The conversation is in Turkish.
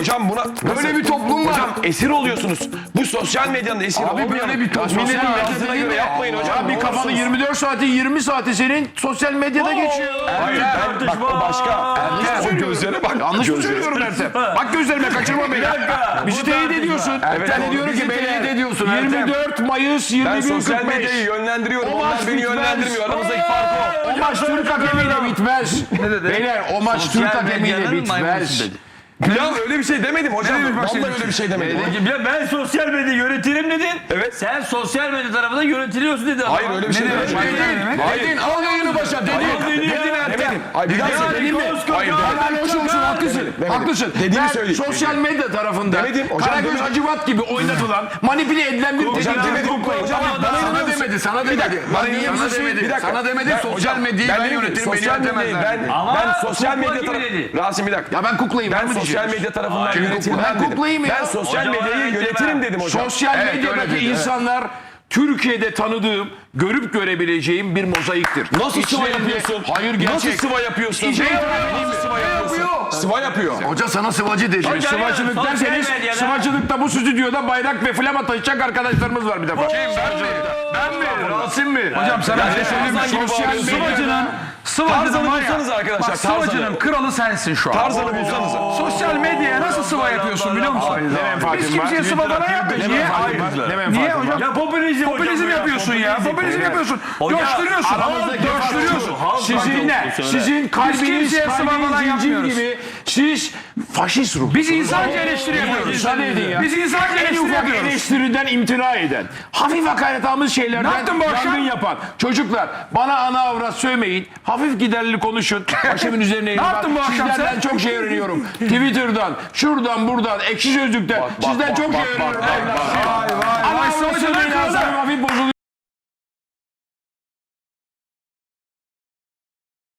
hocam buna Böyle bir toplum var. Hocam esir oluyorsunuz. Bu sosyal medyanın esiri Abi olmayalım. böyle bir toplum. Sosyal Milletin medyasına göre yapmayın hocam. Ne bir olursunuz. 24 saati 20 saati senin sosyal medyada geçiyor. Hayır ben, bak o başka. Ertem. O gözlere bak. Yanlış mı söylüyorum Ertem? Bak gözlerime kaçırma beni. Bizi teyit ediyorsun. Evet, Ben diyorum ki beyler, teyit ediyorsun Ertem. 24 Mayıs Ben 21 sosyal 45. medyayı yönlendiriyorum. O Onlar maç beni yönlendirmiyor. Aramızdaki fark o. O maç Türk hakemiyle bitmez. Beyler o maç Türk hakemiyle bitmez. Ya öyle bir şey demedim hocam. Vallahi öyle bir şey demedim. Ya ben sosyal medya yönetirim dedin. Evet. Sen sosyal medya tarafından yönetiliyorsun dedin. ama. Hayır öyle bir şey demedim. Dedin, Hayır. dedin, al yayını başa, dedin. Dedin. Demedim. Hayır bir daha söyle. dedin mi? Hayır demedim. Hoş olsun, haklısın. Demedim. Haklısın. Dediğimi Ben söyleyeyim. sosyal medya tarafında Demedim, hocam Karagöz demedim. Hacivat gibi oynatılan, manipüle edilen bir Hocam demedim. Hocam bana Sana demedi, sana demedi. Bana inanır sana demedi. Sana demedi, Ben- sosyal medyayı ben yönetirim, beni yönetemezler. Ben, ben sosyal medya gibi tarafı... dedi. Rasim bir dakika. Ya ben kuklayım. Ben sosyal medya tarafından yönetilmem ben dedim. kuklayayım ya. Ben sosyal medyayı yönetirim dedim hocam. Sosyal medyadaki insanlar Türkiye'de tanıdığım, görüp görebileceğim bir mozaiktir. Nasıl sıva yapıyorsun? Hayır gerçek. Nasıl sıva yapıyorsun? İşe. Nasıl sıva yapıyor? Sıva yapıyor. Hoca sana sıvacı dedi. Hocam, Sıvacılık sosyal derseniz sıvacılıkta bu stüdyoda bayrak ve flama taşıyacak arkadaşlarımız var bir defa. Kim ben mi? Ben mi? Rasim mi? Hocam sana bir şey söyleyeyim? Sosyal Sıvacının ya. bulsanız arkadaşlar. Bak Sıvacının kralı sensin şu an. Tarzan'ı bulsanız. Sosyal medyaya nasıl sıva yapıyorsun biliyor musun? Biz kimseye sıva falan yapmıyoruz. Niye? Hayır. Niye hocam? Ya popülizm Popülizm ya, yapıyorsun ya. Popülizm yapıyorsun. Hocam, aramızdaki Coşturuyorsun. Halk Sizin ne? radyosu söyle. Sizin kalbiniz, kimseye kalbiniz zincir yapmıyoruz. gibi. Siz faşist ruh. Biz insanca eleştiri yapıyoruz. Ya. Biz insanca en eleştiri ufak yapıyoruz. eleştiriden imtina eden, hafif hakaretamız şeylerden Ne yaptın bu akşam? yangın yapan. Çocuklar bana ana avrat sövmeyin, hafif giderli konuşun, başımın üzerine eğilin. yaptın Bak, bu akşam Sizlerden sen? çok şey öğreniyorum. Twitter'dan, şuradan, buradan, ekşi sözlükten. Sizden çok şey öğreniyorum. Vay. Vay